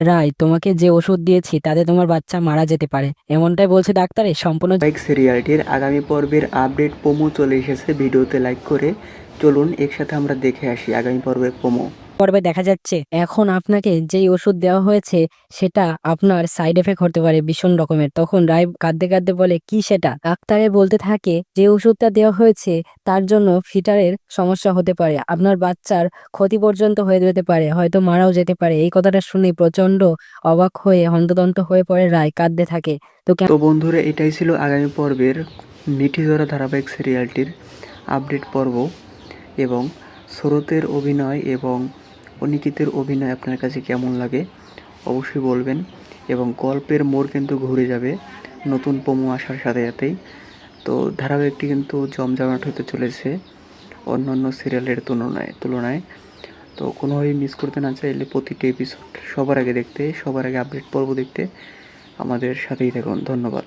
রাই তোমাকে যে ওষুধ দিয়েছি তাতে তোমার বাচ্চা মারা যেতে পারে। এমনটাই বলছে ডাক্তারে সম্পূর্ণ বাইক সিরিয়ালটির আগামী পর্বের আপডেট পোমো চলে এসেছে। ভিডিওতে লাইক করে চলুন, একসাথে আমরা দেখে আসি আগামী পর্বের পোমো পর্বে দেখা যাচ্ছে, এখন আপনাকে যেই ওষুধ দেওয়া হয়েছে, সেটা আপনার সাইড এফেক্ট হতে পারে ভীষণ রকমের। তখন রায় কাঁদতে কাঁদতে বলে, কি সেটা? ডাক্তারে বলতে থাকে, যে ওষুধটা দেওয়া হয়েছে, তার জন্য ফিটারের সমস্যা হতে পারে। আপনার বাচ্চার ক্ষতি পর্যন্ত হয়ে যেতে পারে, হয়তো মারাও যেতে পারে। এই কথাটা শুনে প্রচণ্ড অবাক হয়ে হন্তদন্ত হয়ে পড়ে রায়, কাঁদতে থাকে। তো তো বন্ধুরা, এটাই ছিল আগামী পর্বের মিঠি ধরা ধারাবাহিক সিরিয়ালটির আপডেট পর্ব এবং স্রোতের অভিনয় এবং অনিকিতের অভিনয় আপনার কাছে কেমন লাগে অবশ্যই বলবেন। এবং গল্পের মোড় কিন্তু ঘুরে যাবে নতুন পোমো আসার সাথে সাথেই। তো ধারাবাহিকটি কিন্তু জমজমাট হতে চলেছে অন্যান্য সিরিয়ালের তুলনায় তুলনায়। তো কোনোভাবেই মিস করতে না চাইলে প্রতিটি এপিসোড সবার আগে দেখতে, সবার আগে আপডেট পর্ব দেখতে আমাদের সাথেই থাকুন। ধন্যবাদ।